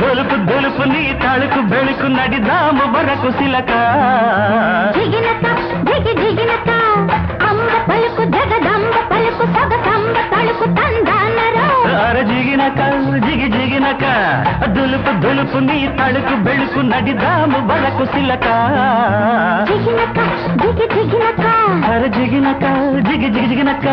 నీ తళుకు బెళుకు నడిదాము వరకు సిలక జిగినక జిగి జిగినక అంబ పలుకు జగదంబ పలుకు సగసంబ తలుకు తందానరా. అర జిగినక జిగి జిగినక దులుపు దులుపు నీ తళుకు బెళుకు నడిదాము వరకు సిలక జిగినక జిగి జిగినక అర జిగినక జిగి జిగి జిగినక.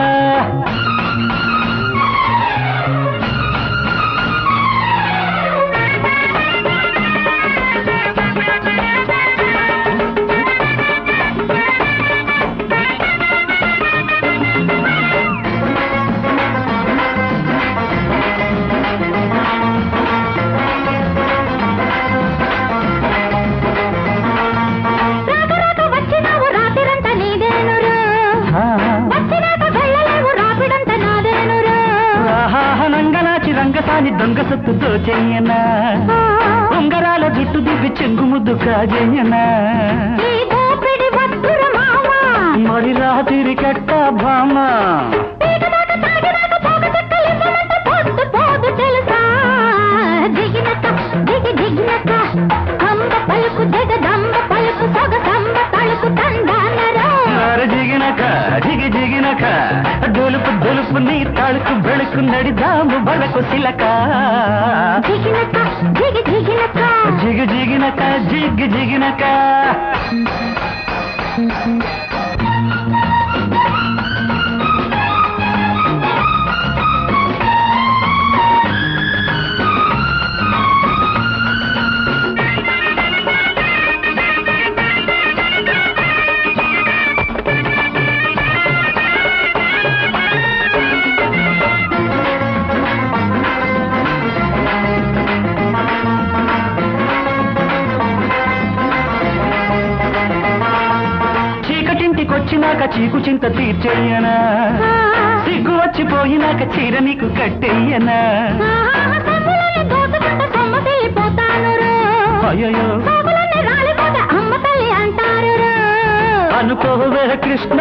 దొంగ సొత్తుతో చెయ్యనా ఉంగరాల జుట్టు దివ్వి చెంగు ముద్దు కాజేయనా? మరి రాత్రి కట్ట భామ. జిగినక జిగి జిగినక దులుపు దులుపు నీ తాళుకు బెళుకు నడిదాము బలకు సిలక జిగినక జిగి జిగినక. జిగి జిగినక జిగ్గి జిగినక. చీకటింటికొచ్చినాక చీకు చింత తీర్చేయనా? సిగ్గు వచ్చిపోయినాక చీర నీకు కట్టేయనా? అయ్యో అనుకోవే కృష్ణ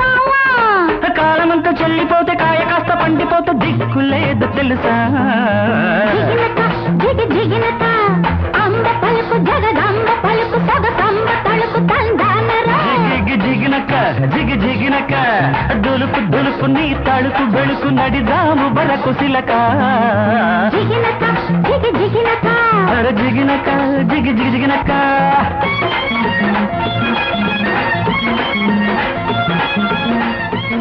మావా కాలమంతా చెల్లిపోతే కాయ కాస్త పండిపోతే దిక్కు లేదు తెలుసా? జిగినక జిగి జిగినక అంబ పలుకు జగదంబ జిగి జిగినక. దులుపు దులుపు నీ తడుకు బెళుకు నడిదాము బరకు సిలక జిగినక జిగి జిగినక. అర జిగినక జిగి జిగి జిగినక.